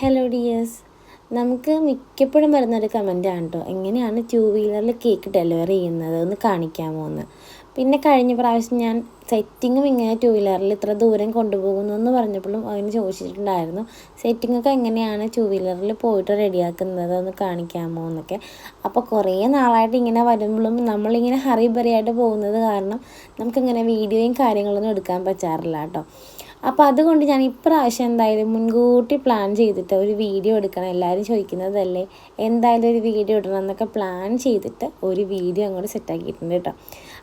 Hello dears നമുക്ക് മിക്കപ്പോഴും വരുന്നൊരു കമന്റാണ് കേട്ടോ എങ്ങനെയാണ് ടു വീലറിൽ കേക്ക് ഡെലിവറി ചെയ്യുന്നത്? എന്ന് കാണിക്കാമോ എന്ന് പിന്നെ കഴിഞ്ഞ പ്രാവശ്യം ഞാൻ സെറ്റിങ്ങും ഇങ്ങനെ ടു വീലറിൽ ഇത്ര ദൂരം കൊണ്ടുപോകുന്നു എന്ന് പറഞ്ഞപ്പോഴും അതിന് ചോദിച്ചിട്ടുണ്ടായിരുന്നു സെറ്റിങ്ങൊക്കെ എങ്ങനെയാണ് ടു വീലറിൽ പോയിട്ട് റെഡിയാക്കുന്നത്? എന്ന് കാണിക്കാമോ? എന്നൊക്കെ. അപ്പോൾ കുറേ നാളായിട്ട് ഇങ്ങനെ വരുമ്പോഴും നമ്മളിങ്ങനെ ഹറി ബറിയായിട്ട് പോകുന്നത് കാരണം നമുക്കിങ്ങനെ വീഡിയോയും കാര്യങ്ങളൊന്നും എടുക്കാൻ പറ്റാറില്ല കേട്ടോ അപ്പോൾ അതുകൊണ്ട് ഞാൻ ഇപ്രാവശ്യം എന്തായാലും മുൻകൂട്ടി പ്ലാൻ ചെയ്തിട്ട് ഒരു വീഡിയോ എടുക്കണം. എല്ലാവരും ചോദിക്കുന്നതല്ലേ? എന്തായാലും ഒരു വീഡിയോ ഇടണം എന്നൊക്കെ പ്ലാൻ ചെയ്തിട്ട് ഒരു വീഡിയോ അങ്ങോട്ട് സെറ്റാക്കിയിട്ടുണ്ട് കേട്ടോ.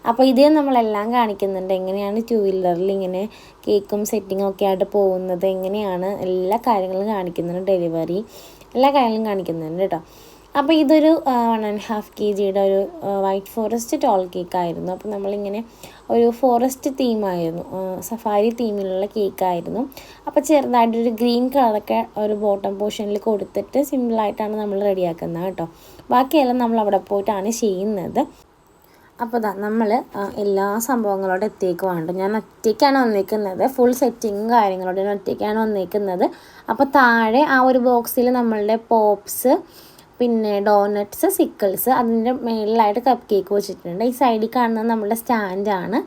അപ്പോൾ ഇതേ നമ്മളെല്ലാം കാണിക്കുന്നുണ്ട്. എങ്ങനെയാണ് ടു വീലറിൽ ഇങ്ങനെ കേക്കും സെറ്റിങ്ങും ഒക്കെ ആയിട്ട് പോകുന്നത്? എങ്ങനെയാണ് എല്ലാ കാര്യങ്ങളും കാണിക്കുന്നുണ്ട്. ഡെലിവറി എല്ലാ കാര്യങ്ങളും കാണിക്കുന്നുണ്ട് കേട്ടോ. അപ്പോൾ ഇതൊരു വൺ ആൻഡ് ഹാഫ് കെ ജിയുടെ ഒരു വൈറ്റ് ഫോറസ്റ്റ് ടോൾ കേക്ക് ആയിരുന്നു. അപ്പോൾ നമ്മളിങ്ങനെ ഒരു ഫോറസ്റ്റ് തീമായിരുന്നു സഫാരി തീമിലുള്ള കേക്കായിരുന്നു അപ്പോൾ ചെറുതായിട്ടൊരു ഗ്രീൻ കളറൊക്കെ ഒരു ബോട്ടം പോർഷനിൽ കൊടുത്തിട്ട് സിമ്പിളായിട്ടാണ് നമ്മൾ റെഡിയാക്കുന്നത് കേട്ടോ. ബാക്കിയെല്ലാം നമ്മൾ അവിടെ പോയിട്ടാണ് ചെയ്യുന്നത്. അപ്പോൾ ഇതാ നമ്മൾ എല്ലാ സംഭവങ്ങളോടെ എത്തിയേക്കുവാണ്ട് ഞാൻ ഒറ്റയ്ക്കാണ് വന്നേക്കുന്നത്. ഫുൾ സെറ്റിങ്ങും കാര്യങ്ങളോടെ ഒറ്റയ്ക്കാണ് വന്നേക്കുന്നത്. അപ്പോൾ താഴെ ആ ഒരു ബോക്സിൽ നമ്മളുടെ പോപ്സ് പിന്നെ ഡോനട്ട്സ് സിക്കിൾസ് അതിന്റെ മേളിലായിട്ട് കപ്പ് കേക്ക് വെച്ചിട്ടുണ്ട്. ഈ സൈഡിൽ കാണുന്നത് നമ്മളുടെ സ്റ്റാൻഡാണ്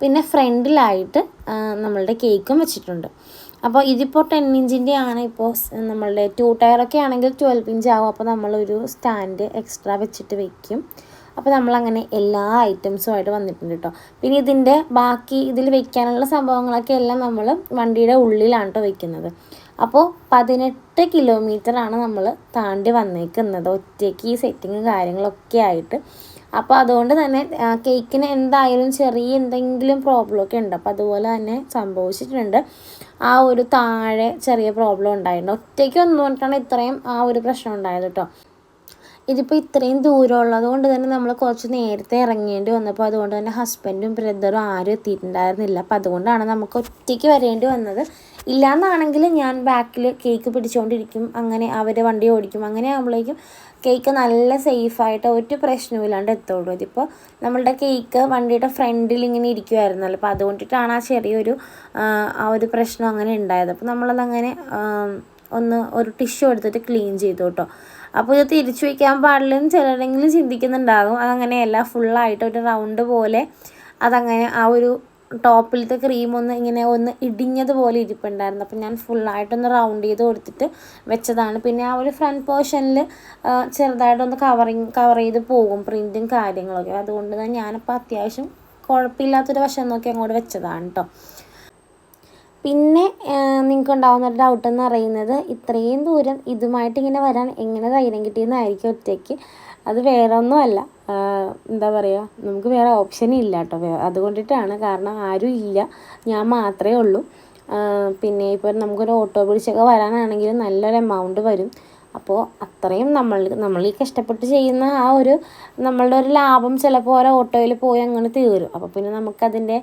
പിന്നെ ഫ്രണ്ടിലായിട്ട് നമ്മളുടെ കേക്കും വെച്ചിട്ടുണ്ട്. അപ്പോൾ ഇതിപ്പോൾ ടെൻ ഇഞ്ചിന്റെ ആണ് ഇപ്പോൾ നമ്മളുടെ ടു ടയറൊക്കെ ആണെങ്കിൽ ട്വൽവ് ഇഞ്ച് ആവും. അപ്പോൾ നമ്മളൊരു സ്റ്റാൻഡ് എക്സ്ട്രാ വെച്ചിട്ട് വെക്കും. അപ്പോൾ നമ്മളങ്ങനെ എല്ലാ ഐറ്റംസുമായിട്ട് വന്നിട്ടുണ്ട് കേട്ടോ പിന്നെ ഇതിന്റെ ബാക്കി ഇതിൽ വെക്കാനുള്ള സംഭവങ്ങളൊക്കെ എല്ലാം നമ്മൾ വണ്ടിയുടെ ഉള്ളിലാണ് കേട്ടോ വെക്കുന്നത്. അപ്പോൾ പതിനെട്ട് കിലോമീറ്ററാണ് നമ്മൾ താണ്ടി വന്നേക്കുന്നത്. ഒറ്റയ്ക്ക് ഈ സെറ്റിങ്ങും കാര്യങ്ങളൊക്കെ ആയിട്ട്. അപ്പോൾ അതുകൊണ്ട് തന്നെ കേക്കിന് എന്തായാലും ചെറിയ എന്തെങ്കിലും പ്രോബ്ലം ഒക്കെ ഉണ്ട്. അപ്പോൾ അതുപോലെ തന്നെ സംഭവിച്ചിട്ടുണ്ട്. ആ ഒരു താഴെ ചെറിയ പ്രോബ്ലം ഉണ്ടായിട്ടുണ്ട്. ഒറ്റയ്ക്ക് വന്നുകൊണ്ടാണ് ഇത്രയും ആ ഒരു പ്രശ്നം ഉണ്ടായത് കേട്ടോ ഇതിപ്പോൾ ഇത്രയും ദൂരം ഉള്ളത് കൊണ്ട് തന്നെ നമ്മൾ കുറച്ച് നേരത്തെ ഇറങ്ങേണ്ടി വന്നപ്പോൾ അതുകൊണ്ട് തന്നെ ഹസ്ബൻഡും ബ്രദറും ആരും എത്തിയിട്ടുണ്ടായിരുന്നില്ല. അപ്പോൾ അതുകൊണ്ടാണ് നമുക്ക് ഒറ്റയ്ക്ക് വരേണ്ടി വന്നത്. ഇല്ലയെന്നാണെങ്കിൽ ഞാൻ ബാക്കിൽ കേക്ക് പിടിച്ചുകൊണ്ടിരിക്കും അങ്ങനെ അവരെ വണ്ടി ഓടിക്കും. അങ്ങനെ ആകുമ്പോഴേക്കും കേക്ക് നല്ല സേഫായിട്ട് ഒരു പ്രശ്നമില്ലാണ്ട് എത്തുള്ളൂ. ഇതിപ്പോൾ നമ്മളുടെ കേക്ക് വണ്ടിയുടെ ഫ്രണ്ടിൽ ഇങ്ങനെ ഇരിക്കുമായിരുന്നല്ലോ അപ്പോൾ അതുകൊണ്ടിട്ടാണ് ആ ചെറിയൊരു ആ ഒരു പ്രശ്നം അങ്ങനെ ഉണ്ടായത്. അപ്പോൾ നമ്മളതങ്ങനെ ഒന്ന് ഒരു ടിഷ്യൂ എടുത്തിട്ട് ക്ലീൻ ചെയ്തു കേട്ടോ. അപ്പോൾ ഇത് തിരിച്ചു വയ്ക്കാൻ പാടില്ലെന്ന് ചിലരെങ്കിലും ചിന്തിക്കുന്നുണ്ടാകും. അതങ്ങനെയല്ല ഫുള്ളായിട്ട് ഒരു റൗണ്ട് പോലെ അതങ്ങനെ ആ ഒരു ടോപ്പിലത്തെ ക്രീം ഒന്ന് ഇങ്ങനെ ഒന്ന് ഇടിഞ്ഞതുപോലെ ഇരിപ്പുണ്ടായിരുന്നു. അപ്പം ഞാൻ ഫുള്ളായിട്ടൊന്ന് റൗണ്ട് ചെയ്ത് കൊടുത്തിട്ട് വെച്ചതാണ്. പിന്നെ ആ ഒരു ഫ്രണ്ട് പോർഷനിൽ ചെറുതായിട്ടൊന്ന് കവറിങ് കവർ ചെയ്ത് പോകും പ്രിന്റും കാര്യങ്ങളൊക്കെ. അതുകൊണ്ട് തന്നെ ഞാനിപ്പോൾ അത്യാവശ്യം കുഴപ്പമില്ലാത്തൊരു വശം നോക്കി അങ്ങോട്ട് വെച്ചതാണ് കേട്ടോ. പിന്നെ നിങ്ങൾക്ക് ഉണ്ടാകുന്ന ഒരു ഡൗട്ട് എന്ന് പറയുന്നത് ഇത്രയും ദൂരം ഇതുമായിട്ട് ഇങ്ങനെ വരാൻ എങ്ങനെ ധൈര്യം കിട്ടിയെന്നായിരിക്കും ഒറ്റയ്ക്ക്. അത് വേറെ ഒന്നുമല്ല എന്താ പറയുക നമുക്ക് വേറെ ഓപ്ഷൻ ഇല്ല കേട്ടോ. അതുകൊണ്ടിട്ടാണ് കാരണം ആരും ഇല്ല. ഞാൻ മാത്രമേ ഉള്ളൂ. പിന്നെ ഇപ്പോൾ നമുക്കൊരു ഓട്ടോ പിടിച്ചൊക്കെ വരാനാണെങ്കിൽ നല്ലൊരു എമൗണ്ട് വരും. അപ്പോൾ അത്രയും നമ്മൾ നമ്മൾ ഈ കഷ്ടപ്പെട്ട് ചെയ്യുന്ന ആ ഒരു നമ്മളുടെ ഒരു ലാഭം ചിലപ്പോൾ ഓരോ ഓട്ടോയിൽ പോയി അങ്ങനെ തീരും. അപ്പോൾ പിന്നെ നമുക്കതിന്റെ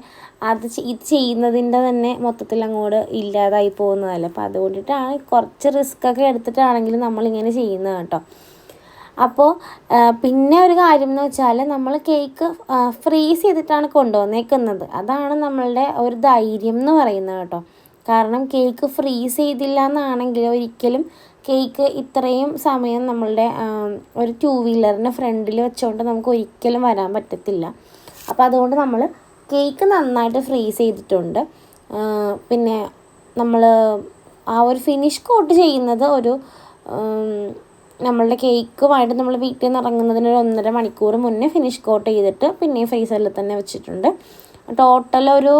അത് ഇത് ചെയ്യുന്നതിന്റെ തന്നെ മൊത്തത്തിൽ അങ്ങോട്ട് ഇല്ലാതായി പോകുന്നതല്ല. അപ്പോൾ അതുകൊണ്ടിട്ടാണ് കുറച്ച് റിസ്ക് ഒക്കെ എടുത്തിട്ടാണെങ്കിലും നമ്മളിങ്ങനെ ചെയ്യുന്നത് കേട്ടോ. അപ്പോൾ പിന്നെ ഒരു കാര്യം എന്ന് വെച്ചാൽ നമ്മൾ കേക്ക് ഫ്രീസ് ചെയ്തിട്ടാണ് കൊണ്ടുവന്നേക്കുന്നത്. അതാണ് നമ്മളുടെ ഒരു ധൈര്യം എന്ന് പറയുന്നത് കേട്ടോ. കാരണം കേക്ക് ഫ്രീസ് ചെയ്തില്ല എന്നാണെങ്കിൽ ഒരിക്കലും കേക്ക് ഇത്രയും സമയം നമ്മളുടെ ഒരു ടൂ വീലറിന്റെ ഫ്രണ്ടിൽ വെച്ചുകൊണ്ട് നമുക്ക് ഒരിക്കലും വരാൻ പറ്റത്തില്ല. അപ്പോൾ അതുകൊണ്ട് നമ്മൾ കേക്ക് നന്നായിട്ട് ഫ്രീസ് ചെയ്തിട്ടുണ്ട്. പിന്നെ നമ്മൾ ആ ഒരു ഫിനിഷ് കോട്ട് ചെയ്യുന്നത് ഒരു നമ്മളുടെ കേക്കുമായിട്ട് നമ്മൾ വീട്ടിൽ നിന്ന് ഇറങ്ങുന്നതിന് ഒരു ഒന്നര മണിക്കൂർ മുന്നേ ഫിനിഷ് കോട്ട് ചെയ്തിട്ട് പിന്നെ ഫ്രീസറിൽ തന്നെ വെച്ചിട്ടുണ്ട്. ടോട്ടൽ ഒരു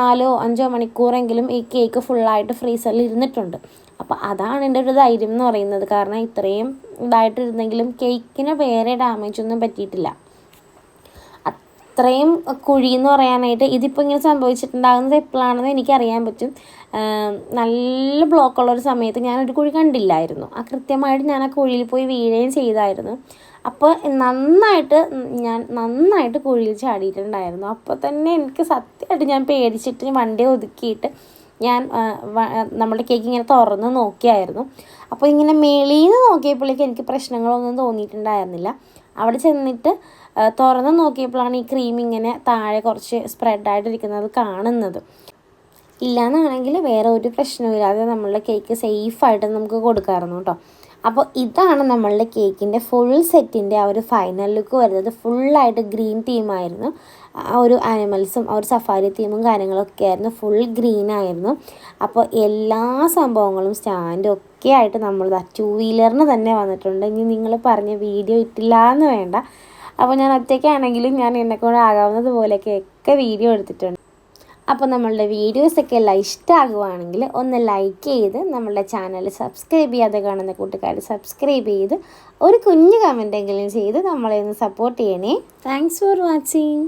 നാലോ അഞ്ചോ മണിക്കൂറെങ്കിലും ഈ കേക്ക് ഫുള്ളായിട്ട് ഫ്രീസറിൽ ഇരുന്നിട്ടുണ്ട്. അപ്പോൾ അതാണ് എന്റെ ഒരു ധൈര്യം എന്ന് പറയുന്നത്. കാരണം ഇത്രയും ഇതായിട്ടിരുന്നെങ്കിലും കേക്കിന് വേറെ ഡാമേജ് ഒന്നും പറ്റിയിട്ടില്ല. അത്രയും കുഴി എന്ന് പറയാനായിട്ട് ഇതിപ്പോൾ ഇങ്ങനെ സംഭവിച്ചിട്ടുണ്ടാകുന്നത് എപ്പോഴാണെന്ന് എനിക്കറിയാൻ പറ്റും. നല്ല ബ്ലോക്കുള്ള ഒരു സമയത്ത് ഞാനൊരു കുഴി കണ്ടില്ലായിരുന്നു. ആ കൃത്യമായിട്ട് ഞാൻ ആ കുഴിയിൽ പോയി വീഴുകയും ചെയ്തായിരുന്നു. അപ്പോൾ നന്നായിട്ട് ഞാൻ നന്നായിട്ട് കുഴിയിൽ ചാടിയിട്ടുണ്ടായിരുന്നു. അപ്പോൾ തന്നെ എനിക്ക് സത്യമായിട്ട് ഞാൻ പേടിച്ചിട്ട് വണ്ടി ഒതുക്കിയിട്ട് ഞാൻ നമ്മുടെ കേക്ക് ഇങ്ങനെ തുറന്ന് നോക്കിയായിരുന്നു. അപ്പോൾ ഇങ്ങനെ മേളിൽ നിന്ന് നോക്കിയപ്പോഴേക്കും എനിക്ക് പ്രശ്നങ്ങളൊന്നും തോന്നിയിട്ടുണ്ടായിരുന്നില്ല. അവിടെ ചെന്നിട്ട് തുറന്ന് നോക്കിയപ്പോഴാണ് ഈ ക്രീം ഇങ്ങനെ താഴെ കുറച്ച് സ്പ്രെഡായിട്ടിരിക്കുന്നത് കാണുന്നത്. ഇല്ലയെന്നാണെങ്കിൽ വേറെ ഒരു പ്രശ്നവും ഇല്ലാതെ നമ്മളുടെ കേക്ക് സേഫായിട്ട് നമുക്ക് കൊടുക്കാമായിരുന്നു കേട്ടോ. അപ്പോൾ ഇതാണ് നമ്മളുടെ കേക്കിന്റെ ഫുൾ സെറ്റിന്റെ ആ ഒരു ഫൈനൽ ലുക്ക് വരുന്നത്. ഫുള്ളായിട്ട് ഗ്രീൻ തീമായിരുന്നു ആ ഒരു ആനിമൽസും ആ ഒരു സഫാരി തീമും കാര്യങ്ങളൊക്കെ ആയിരുന്നു. ഫുൾ ഗ്രീൻ ആയിരുന്നു. അപ്പോൾ എല്ലാ സംഭവങ്ങളും സ്റ്റാൻഡും ഒക്കെ ആയിട്ട് നമ്മൾ ടു വീലറിന് തന്നെ വന്നിട്ടുണ്ട്. ഇനി നിങ്ങൾ പറഞ്ഞ വീഡിയോ ഇട്ടില്ല എന്ന് വേണ്ട. അപ്പോൾ ഞാൻ ഒറ്റയ്ക്കാണെങ്കിലും ഞാൻ എന്നെക്കൊണ്ട് ആകാവുന്നത് ഒക്കെ വീഡിയോ എടുത്തിട്ടുണ്ട്. അപ്പോൾ നമ്മളുടെ വീഡിയോസൊക്കെ എല്ലാം ഇഷ്ടമാകുവാണെങ്കിൽ ഒന്ന് ലൈക്ക് ചെയ്ത് നമ്മളുടെ ചാനൽ സബ്സ്ക്രൈബ് ചെയ്യാതെ കാണുന്ന കൂട്ടുകാർ സബ്സ്ക്രൈബ് ചെയ്ത് ഒരു കുഞ്ഞു കമന്റെങ്കിലും ചെയ്ത് നമ്മളെ ഒന്ന് സപ്പോർട്ട് ചെയ്യണേ. Thanks for watching